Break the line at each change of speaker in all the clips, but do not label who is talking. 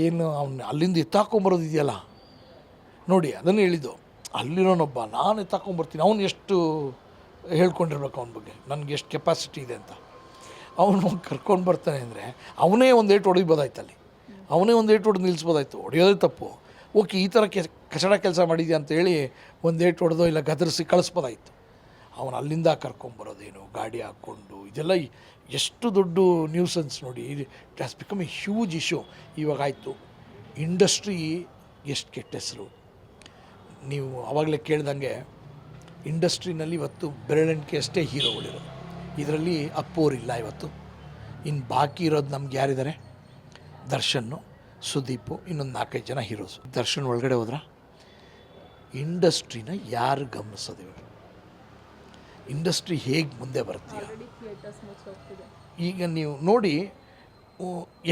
ಏನು
ಅವನು ಅಲ್ಲಿಂದ ಎತ್ತಾಕೊಂಬರೋದಿದೆಯಲ್ಲ? ನೋಡಿ, ಅದನ್ನು ಹೇಳಿದ್ದು, ಅಲ್ಲಿರೋನೊಬ್ಬ, ನಾನು ಎತ್ತಾಕೊಂಬರ್ತೀನಿ, ಅವನು ಎಷ್ಟು ಹೇಳ್ಕೊಂಡಿರ್ಬೇಕು ಅವನ ಬಗ್ಗೆ? ನನಗೆ ಎಷ್ಟು ಕೆಪಾಸಿಟಿ ಇದೆ ಅಂತ. ಅವನು ಕರ್ಕೊಂಡು ಬರ್ತಾನೆ ಅಂದರೆ, ಅವನೇ ಒಂದು ಏಟು ಹೊಡಿಬೋದಾಯ್ತು ಅಲ್ಲಿ. ಅವನೇ ಒಂದು ಏಟು ಹೊಡೆದು ನಿಲ್ಲಿಸ್ಬೋದಾಯ್ತು ಹೊಡೆಯೋದೇ ತಪ್ಪು. ಓಕೆ, ಈ ಥರ ಕೆ ಕಚಡ ಕೆಲಸ ಮಾಡಿದ್ಯಾ ಅಂತೇಳಿ ಒಂದು ಏಟು ಹೊಡೆದೋ ಇಲ್ಲ ಗದರಿಸಿ ಕಳಿಸ್ಬೋದಾಯ್ತು. ಅವನು ಅಲ್ಲಿಂದ ಕರ್ಕೊಂಬರೋದೇನು, ಗಾಡಿ ಹಾಕ್ಕೊಂಡು ಇದೆಲ್ಲ ಎಷ್ಟು ದೊಡ್ಡ ನ್ಯೂಸನ್ಸ್ ನೋಡಿ, ಇದು it has become a huge issue ಇವಾಗ ಆಯಿತು. ಇಂಡಸ್ಟ್ರಿ ಎಷ್ಟು ಕೆಟ್ಟ ಹೆಸರು. ನೀವು ಆವಾಗಲೇ ಕೇಳ್ದಂಗೆ ಇಂಡಸ್ಟ್ರಿನಲ್ಲಿ ಇವತ್ತು ಬೆರಳೆಣಿಕೆ ಅಷ್ಟೇ ಹೀರೋಗಳಿರೋದು. ಇದರಲ್ಲಿ ಅಪ್ಪೋರಿಲ್ಲ ಇವತ್ತು. ಇನ್ನು ಬಾಕಿ ಇರೋದು ನಮ್ಗೆ ಯಾರಿದ್ದಾರೆ? ದರ್ಶನ್ನು, ಸುದೀಪು, ಇನ್ನೊಂದು ನಾಲ್ಕೈದು ಜನ ಹೀರೋಸು ದರ್ಶನ್ ಒಳಗಡೆ ಹೋದ್ರ? ಇಂಡಸ್ಟ್ರಿನ ಯಾರು ಗಮನಿಸೋದು ಇವಾಗ ಇಂಡಸ್ಟ್ರಿ ಹೇಗೆ ಮುಂದೆ ಬರ್ತೀಯ? ಈಗ ನೀವು ನೋಡಿ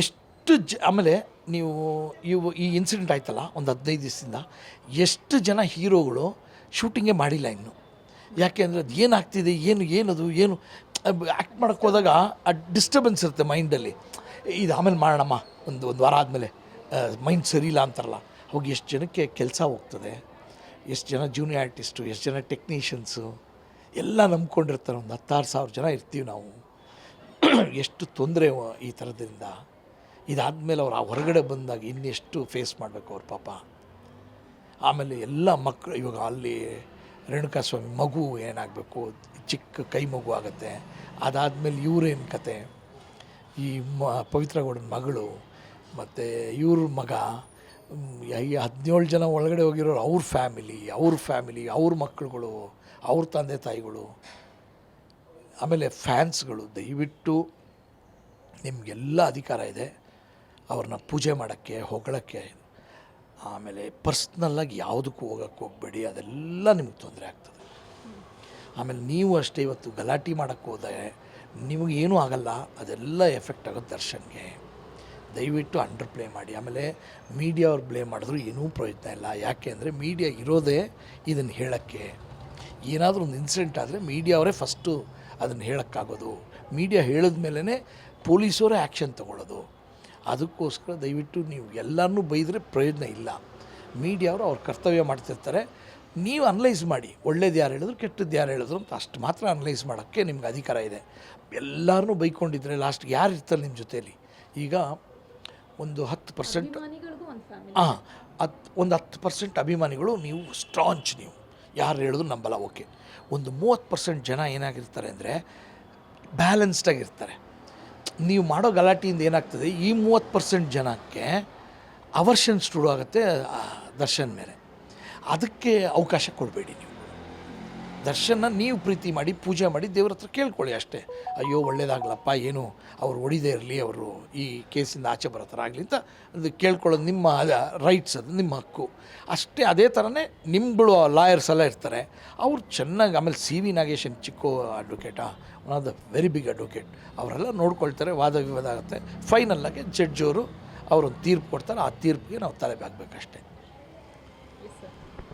ಎಷ್ಟು ಜ ಆಮೇಲೆ ನೀವು ಇವು ಈ ಇನ್ಸಿಡೆಂಟ್ ಆಯ್ತಲ್ಲ ಒಂದು ಹದಿನೈದು ದಿವಸದಿಂದ ಎಷ್ಟು ಜನ ಹೀರೋಗಳು ಶೂಟಿಂಗೇ ಮಾಡಿಲ್ಲ ಇನ್ನು. ಯಾಕೆ ಅಂದರೆ ಅದು ಏನಾಗ್ತಿದೆ ಏನು ಏನದು ಏನು ಆ್ಯಕ್ಟ್ ಮಾಡೋಕ್ಕೆ ಹೋದಾಗ ಆ ಡಿಸ್ಟರ್ಬೆನ್ಸ್ ಇರುತ್ತೆ ಮೈಂಡಲ್ಲಿ ಇದು ಆಮೇಲೆ ಮಾಡೋಣಮ್ಮ ಒಂದು ಒಂದು ವಾರ ಆದಮೇಲೆ. ಮೈಂಡ್ ಸರಿ ಇಲ್ಲ ಅಂತಾರಲ್ಲ ಅವಾಗ ಎಷ್ಟು ಜನಕ್ಕೆ ಕೆಲಸ ಹೋಗ್ತದೆ ಎಷ್ಟು ಜನ ಜೂನಿಯರ್ ಆರ್ಟಿಸ್ಟು ಎಷ್ಟು ಜನ ಟೆಕ್ನಿಷಿಯನ್ಸು ಎಲ್ಲ ನಂಬ್ಕೊಂಡಿರ್ತಾರೆ. ಒಂದು ಹತ್ತಾರು ಸಾವಿರ ಜನ ಇರ್ತೀವಿ ನಾವು. ಎಷ್ಟು ತೊಂದರೆ ಈ ಥರದ್ರಿಂದ. ಇದಾದಮೇಲೆ ಅವ್ರು ಆ ಹೊರಗಡೆ ಬಂದಾಗ ಇನ್ನೆಷ್ಟು ಫೇಸ್ ಮಾಡಬೇಕು ಅವ್ರ ಪಾಪ. ಆಮೇಲೆ ಎಲ್ಲ ಮಕ್ಕಳು ಇವಾಗ ಅಲ್ಲಿ ರೇಣುಕಾಸ್ವಾಮಿ ಮಗು ಏನಾಗಬೇಕು, ಚಿಕ್ಕ ಕೈ ಮಗು ಆಗುತ್ತೆ. ಅದಾದಮೇಲೆ ಇವರೇನು ಕತೆ? ಈ ಮ ಪವಿತ್ರಗೌಡನ ಮಗಳು, ಮತ್ತು ಇವ್ರ ಮಗ ಹದಿನೇಳು ಜನ ಒಳಗಡೆ ಹೋಗಿರೋರು ಅವ್ರ ಫ್ಯಾಮಿಲಿ ಅವ್ರ ಫ್ಯಾಮಿಲಿ, ಅವ್ರ ಮಕ್ಕಳುಗಳು, ಅವ್ರ ತಂದೆ ತಾಯಿಗಳು, ಆಮೇಲೆ ಫ್ಯಾನ್ಸ್ಗಳು. ದಯವಿಟ್ಟು ನಿಮಗೆಲ್ಲ ಅಧಿಕಾರ ಇದೆ. ಅವ್ರನ್ನ ಪೂಜೆ ಮಾಡೋಕ್ಕೆ, ಹೊಗಳಕ್ಕೆ, ಆಮೇಲೆ ಪರ್ಸ್ನಲ್ಲಾಗಿ ಯಾವುದಕ್ಕೂ ಹೋಗೋಕ್ಕೆ ಹೋಗಬೇಡಿ. ಅದೆಲ್ಲ ನಿಮಗೆ ತೊಂದರೆ ಆಗ್ತದೆ. ಆಮೇಲೆ ನೀವು ಅಷ್ಟೇ ಇವತ್ತು ಗಲಾಟೆ ಮಾಡೋಕ್ಕೆ ಹೋದರೆ ನಿಮಗೇನೂ ಆಗಲ್ಲ. ಅದೆಲ್ಲ ಎಫೆಕ್ಟ್ ಆಗೋದು ದರ್ಶನ್ಗೆ. ದಯವಿಟ್ಟು ಅಂಡರ್ ಪ್ಲೇ ಮಾಡಿ. ಆಮೇಲೆ ಮೀಡಿಯಾ ಅವ್ರು ಬ್ಲೇಮ್ ಮಾಡಿದ್ರು, ಏನೂ ಪ್ರಯೋಜನ ಇಲ್ಲ. ಯಾಕೆ ಅಂದರೆ ಮೀಡಿಯಾ ಇರೋದೇ ಇದನ್ನು ಹೇಳೋಕ್ಕೆ. ಏನಾದರೂ ಒಂದು ಇನ್ಸಿಡೆಂಟ್ ಆದರೆ ಮೀಡಿಯಾ ಅವರೇ ಫಸ್ಟು ಅದನ್ನು ಹೇಳೋಕ್ಕಾಗೋದು. ಮೀಡಿಯಾ ಹೇಳಿದ ಮೇಲೇ ಪೊಲೀಸವರೇ ಆ್ಯಕ್ಷನ್ ತೊಗೊಳ್ಳೋದು. ಅದಕ್ಕೋಸ್ಕರ ದಯವಿಟ್ಟು ನೀವು ಎಲ್ಲರನ್ನೂ ಬೈದರೆ ಪ್ರಯೋಜನ ಇಲ್ಲ. ಮೀಡಿಯಾ ಅವರು ಅವ್ರ ಕರ್ತವ್ಯ ಮಾಡ್ತಿರ್ತಾರೆ. ನೀವು ಅನಲೈಸ್ ಮಾಡಿ. ಒಳ್ಳೇದು ಯಾರು ಹೇಳಿದ್ರು ಕೆಟ್ಟದ್ದು ಯಾರು ಹೇಳಿದ್ರು ಅಂತ ಅಷ್ಟು ಮಾತ್ರ ಅನಲೈಸ್ ಮಾಡೋಕ್ಕೆ ನಿಮ್ಗೆ ಅಧಿಕಾರ ಇದೆ. ಎಲ್ಲರನ್ನೂ ಬೈಕೊಂಡಿದ್ರೆ ಲಾಸ್ಟ್ ಯಾರು ಇರ್ತಾರೆ ನಿಮ್ಮ ಜೊತೆಯಲ್ಲಿ? ಈಗ ಒಂದು ಹತ್ತು ಪರ್ಸೆಂಟ್ ಹಾಂ ಹತ್ತು ಒಂದು ಹತ್ತು ಪರ್ಸೆಂಟ್ ಅಭಿಮಾನಿಗಳು ನೀವು ಸ್ಟ್ರಾಂಚ್ ನೀವು. ಯಾರು ಹೇಳಿದ್ರು ನಂಬಲ್ಲ ಓಕೆ ಒಂದು ಮೂವತ್ತು ಪರ್ಸೆಂಟ್ ಜನ ಏನಾಗಿರ್ತಾರೆ ಅಂದರೆ ಬ್ಯಾಲೆನ್ಸ್ಡಾಗಿರ್ತಾರೆ ನೀವು ಮಾಡೋ ಗಲಾಟೆಯಿಂದ ಏನಾಗ್ತದೆ ಈ ಮೂವತ್ತು ಪರ್ಸೆಂಟ್ ಜನಕ್ಕೆ ಅವರ್ಷನ್ ಶುರು ಆಗುತ್ತೆ ದರ್ಶನ್ ಮೇಲೆ. ಅದಕ್ಕೆ ಅವಕಾಶ ಕೊಡಬೇಡಿ ನೀವು. ದರ್ಶನ ನೀವು ಪ್ರೀತಿ ಮಾಡಿ ಪೂಜೆ ಮಾಡಿ ದೇವ್ರ ಹತ್ರ ಕೇಳ್ಕೊಳ್ಳಿ ಅಷ್ಟೇ. ಅಯ್ಯೋ ಒಳ್ಳೇದಾಗಲಪ್ಪ ಏನು ಅವ್ರು ಹೊಡಿದೇ ಇರಲಿ ಅವರು ಈ ಕೇಸಿಂದ ಆಚೆ ಬರೋ ಥರ ಆಗಲಿ ಅಂತ ಅದು ಕೇಳ್ಕೊಳ್ಳೋದು ನಿಮ್ಮ ರೈಟ್ಸ್ ಅದು ನಿಮ್ಮ ಹಕ್ಕು. ಅಷ್ಟೇ ಅದೇ ಥರನೇ ನಿಮ್ಗಳು ಲಾಯರ್ಸ್ ಎಲ್ಲ ಇರ್ತಾರೆ. ಅವ್ರು ಚೆನ್ನಾಗಿ ಆಮೇಲೆ ಸಿ ವಿ ನಾಗೇಶನ್ ಚಿಕ್ಕ ಅಡ್ವೊಕೇಟಾ one of the very big advocate ಅವರೆಲ್ಲ ನೋಡ್ಕೊಳ್ತಾರೆ ವಾದ ವಿವಾದ ಆಗುತ್ತೆ. ಫೈನಲ್ಲಾಗಿ ಅವರು ಅವ್ರೊಂದು ತೀರ್ಪು ಕೊಡ್ತಾರೆ. ಆ ತೀರ್ಪಿಗೆ ನಾವು ತಲೆ ಬಾಗಬೇಕಷ್ಟೇ.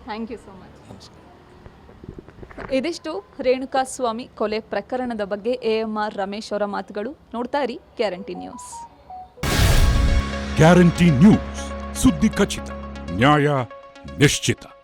ಥ್ಯಾಂಕ್ ಯು ಸೊ ಮಚ್
ನಮಸ್ಕಾರ.
ಇದಿಷ್ಟು ರೇಣುಕಾ ಸ್ವಾಮಿ ಕೊಲೆ ಪ್ರಕರಣದ ಬಗ್ಗೆ ಎ ರಮೇಶ್ ಅವರ ಮಾತುಗಳು. ನೋಡ್ತಾ ಇರಿ ಗ್ಯಾರಂಟಿ ನ್ಯೂಸ್.
Guarantee news. ಸುದ್ದಿ ಖಚಿತ, ನ್ಯಾಯ ನಿಶ್ಚಿತ.